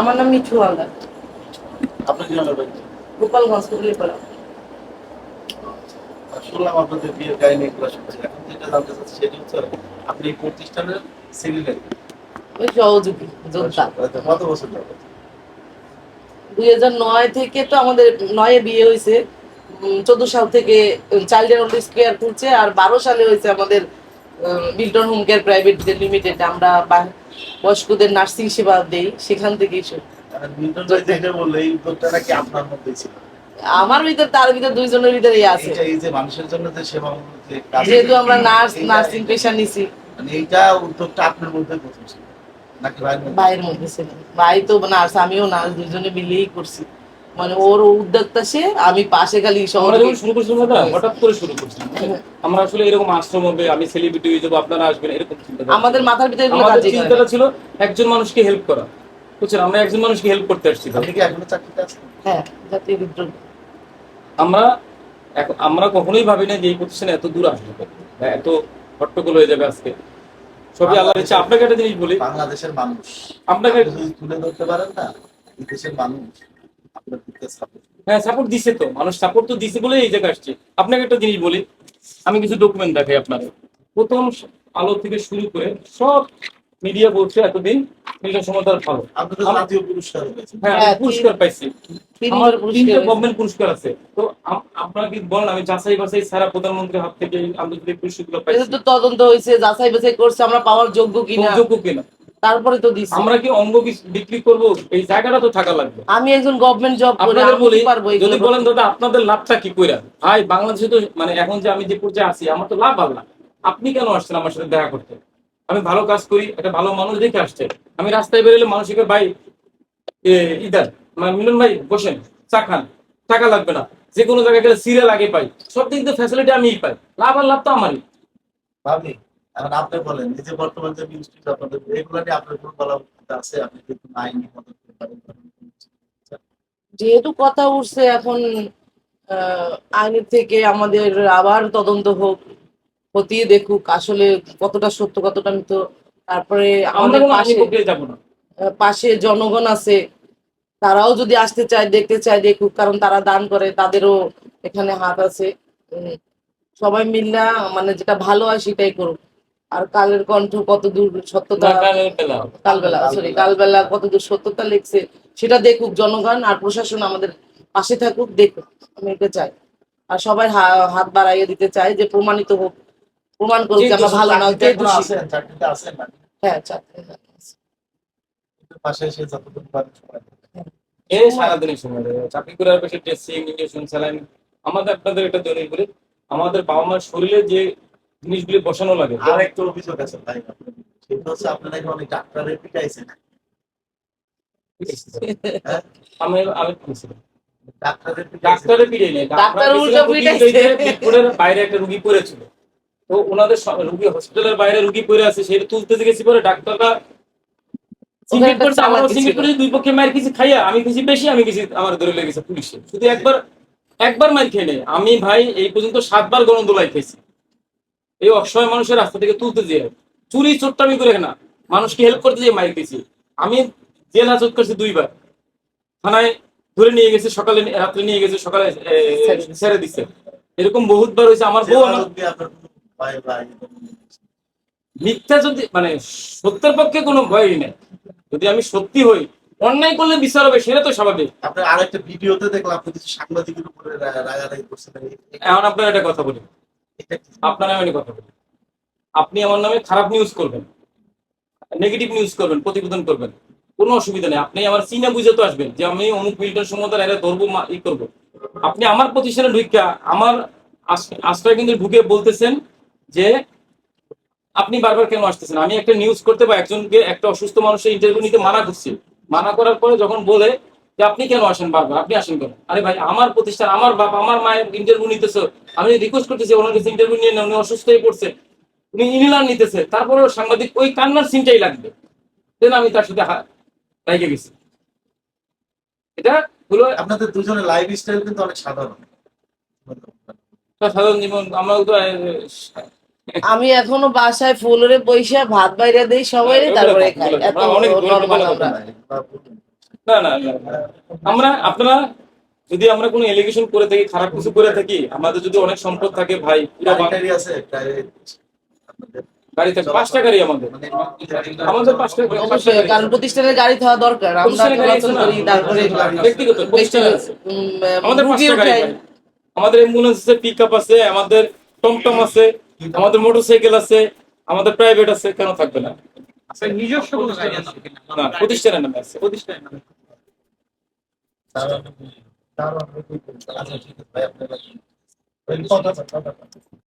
আমার নাম মিঠু হালদার। আপনার কি গোপালগঞ্জ হুগলিপাড়া শুনলাম আপনাদের বিয়ের কাহিনী এগুলো শুনছি এখন যেটা জানতে চাচ্ছি সেটা হচ্ছে আপনি এই প্রতিষ্ঠানের সেক্রেটারি ওই সহযোগী যোদ্ধা। কত বছর যাবত? দুই হাজার নয় থেকে তো আমাদের নয়ে বিয়ে হয়েছে। চোদ্দ সাল থেকে চাইল্ড অ্যান্ড ওল্ড কেয়ার খুলছে আর বারো সালে হয়েছে আমাদের Bilton home care private limited আমরা বয়স্কদের নার্সিং সেবা দেই সেখান থেকেই ছিল? আমার ভিতর তার ভিতর দুইজনের ভিতরেই আছে। সেবা যেহেতু আমরা নার্স নার্সিং পেশা নিছি। মানে এইটা উদ্যোগটা আপনার মধ্যে প্রথম ছিল ভাইয়ের মধ্যে? ছিল। ভাই তো নার্স আমিও নার্স দুজনে মিলেই করছি। মানে ওর উদ্যোক্তা সে আমি পাশে খালি শহরে শুরু করছিলাম দাদা হঠাৎ করে শুরু করছিলাম। আমরা আসলে এরকম আশ্রম হবে আমি সেলিব্রিটি হয়ে যাব আপনারা আসবেন এরকম চিন্তা আমাদের মাথার ভিতরে এগুলো আমাদের। চিন্তাটা ছিল একজন মানুষকে হেল্প করা। বুঝছেন আমরা একজন মানুষকে হেল্প করতে আসছি আপনি কি এখনও চাকরিতে আছেন? হ্যাঁ জাতীয় বিদ্রোহ। আমরা এখন- আমরা কখনোই ভাবি না যে এই প্রতিষ্ঠানে এত দূর আসবে বা এত হট্টগোল হয়ে যাবে আজকে। সবই আল্লাহর ইচ্ছা। আপনাকে একটা জিনিস বলি। বাংলাদেশের মানুষ। আপনাকে তুলে ধরতে পারেন না দেশের মানুষ। আপনার। হ্যাঁ সাপোর্ট দিছে তো। মানুষ সাপোর্ট তো দিছে বলে এই জায়গায় আসছে। আপনাকে একটা জিনিস বলি আমি কিছু ডকুমেন্ট দেখাই আপনাদের। প্রথম আলো থেকে শুরু করে সব মিডিয়া বলছে এতদিন মিল্টন সমতার ভালো। আপনি তো আমার- জাতীয় পুরস্কার পেয়েছেন। হ্যাঁ হ্যাঁ, পুরস্কার পাইছি। আমার তিনটা গভর্নমেন্ট পুরস্কার আছে। তো আম- আপনারা কি বলেন আমি যাচাই বাছাই সারা প্রধানমন্ত্রীর হাত থেকে আন্তর্জাতিক পাইছি তো তদন্ত হয়েছে যাচাই বাছাই করছে আমরা পাওয়ার যোগ্য কিনা? যোগ্য কিনা? তারপরে তো দিছি। আমরা কি অঙ্গ বিক্রি করব? এই জায়গাটা তো থাকা লাগবে। আমি একজন গভর্নমেন্ট জব করি আমি বলি পারব যদি বলেন দাদা আপনাদের লাভটা কি কইরা? ভাই বাংলাদেশে তো মানে এখন যে আমি যে পর্যায়ে আছি আমার তো লাভ আল্লাহ। আপনি কেন আসছেন আমার সাথে দেখা করতে? আমি ভালো কাজ করি একটা ভালো মানুষ দেখে আসছে। আমি রাস্তায় বেরোলে মানুষকে ভাই এ, ইদার মানে মিলন ভাই বসেন চা খান টাকা লাগবে না। যে কোনো জায়গায় গেলে সিরিয়াল আগে পাই। সব দিক দিয়ে ফ্যাসিলিটি আমিই পাই। লাভ আর লাভ তো আমারই। ভাবি এখন আপনি বলেন এই যে বর্তমান যে নিউজটি আপনাদের এগুলো নিয়ে আপনার কোনো বলা আছে? আপনি কিন্তু আইনি পদক্ষেপ পারেন? যেহেতু কথা উঠছে এখন আহ, আইনের থেকে আমাদের আবার তদন্ত হোক খতিয়ে দেখুক আসলে কতটা সত্য কতটা মিথ্য তারপরে আমাদের পাশে প্রক্রিয়া যাব না। আহ, পাশে জনগণ আছে তারাও যদি আসতে চায় দেখতে চায় দেখুক কারণ তারা দান করে তাদেরও এখানে হাত আছে। উম, সবাই মিল্লা মানে যেটা ভালো হয় সেটাই করুক। আর কালের কণ্ঠ কত দূর সত্যতা কালবেলা সরি কালবেলা কত দূর সত্যতা লিখছে সেটা দেখুক জনগণ আর প্রশাসন আমাদের পাশে থাকুক দেখুক আমি এটা চাই। আর সবাই হাত বাড়াইয়ে দিতে চাই যে প্রমাণিত হোক প্রমাণ করুক যে আমরা ভালো না এখনও দোষী। আছেন চাকরিতে আছেন না হ্যাঁ চাকরি পাশে এসে যতটুকু সময়। এই চাকরি করার পেশে টেস্টিং ইঞ্জেকশন স্যালাইন আমাদের আপনাদের একটা দৈনিক বলি আমাদের বাবা মার শরীরে যে জিনিসগুলি বসানো লাগে। আর একটা অভিযোগ আছে ভাই আপনার সেটা হচ্ছে আপনি নাকি অনেক ডাক্তারের পিটাইছেন? আমি আমি বলছিলাম। ডাক্তারের পিটাইছেন। ডাক্তারে নেই। ডাক্তার উল্টো পিটাইছে। বাইরে একটা রুগী পড়েছিল। তো ওনাদের রুগী হসপিটালের বাইরে রুগী পড়ে আছে সেটা তুলতে গেছি পরে ডাক্তাররা দুই পক্ষে মার কিছু খাইয়া আমি কিছু বেশি আমি কিছু আমার ধরে লেগেছে পুলিশে। শুধু একবার একবার মার খেয়ে নেই আমি ভাই এই পর্যন্ত সাতবার গরম দোলাই খেয়েছি। এই অসহায় মানুষের রাস্তা থেকে তুলতে যেয়ে চুরি চোট্টামি করে না। মানুষকে হেল্প করতে যেয়ে মার খেয়েছি। আমি জেল হাজত করছি দুইবার। থানায় ধরে নিয়ে গেছে সকালে রাত্রে নিয়ে গেছে সকালে ছেড়ে দিছে। এরকম বহুতবার হয়েছে। আমার বউ আমার মিথ্যা যদি মানে সত্যের পক্ষে কোনো ভয়ই নেই। যদি আমি সত্যি হই অন্যায় করলে বিচার হবে সেটা তো স্বাভাবিক। আপনার আরেকটা ভিডিওতে দেখলাম আপনি সাংবাদিকের উপরে রাগারাগি করছেন। এখন আপনার একটা কথা বলি? আপনার নামে কথা বলি। আপনি আমার নামে খারাপ নিউজ করবেন নেগেটিভ নিউজ করবেন, প্রতিবেদন করবেন। কোনো অসুবিধা নেই। আপনি আমার চিনা বুঝে তো আসবেন যে আমি অমুক মিল্টন সমতার এরা ধরবো ই করব। আপনি আমার প্রতিষ্ঠানে ঢুকা আমার আশ- আশ্রয় কিন্তু ঢুকে বলতেছেন যে আপনি বারবার কেন আসতেছেন? আমি একটা নিউজ করতে বা একজনকে, একটা অসুস্থ মানুষের ইন্টারভিউ নিতে মানা করছি। মানা করার পরে যখন বলে যে আপনি কেন আসেন বারবার? আপনি আসেন কেন? আরে ভাই আমার প্রতিষ্ঠান আমার বাপ আমার মায়ের ইন্টারভিউ নিতেছে। আমি রিকোয়েস্ট করতেছি ওনার কাছে ইন্টারভিউ নিয়ে উনি অসুস্থ হয়ে পড়ছে। উনি ইনিলার নিতেছে। তারপরে সাংবাদিক ওই কান্নার সিনটাই লাগবে। দেন আমি তার সাথে হা- গেছি। এটা হলো আপনাদের দুজনের লাইফ স্টাইল কিন্তু অনেক সাধারণ। সাধারণ জীবন। আমরা তো আমি এখনও বাসায় ফুলরে পয়সা ভাত বাইরে দেই সবাই তারপরে খাই। এত অনেক না না। আমরা আপনারা যদি আমরা কোনো এলিগেশন করে থাকি খারাপ কিছু করে থাকি আমাদের যদি অনেক সম্পদ থাকে ভাই পুরো গাড়ি আছে গাড়ি থাকে পাঁচটা গাড়ি আমাদের। মানে আমাদের পাঁচটা কারণ প্রতিষ্ঠানের গাড়ি থাকা দরকার। তারপরে ব্যক্তিগত আমাদের পাঁচটা গাড়ি আমাদের অ্যাম্বুলেন্স আছে পিক আপ আছে আমাদের টমটম আছে আমাদের মোটরসাইকেল আছে আমাদের প্রাইভেট আছে কেন থাকবে না? আপনার নিজস্ব প্রতিষ্ঠানের নামে আছে। প্রতিষ্ঠানের নামে। আচ্ছা ঠিক আছে ভাই আপনার কথা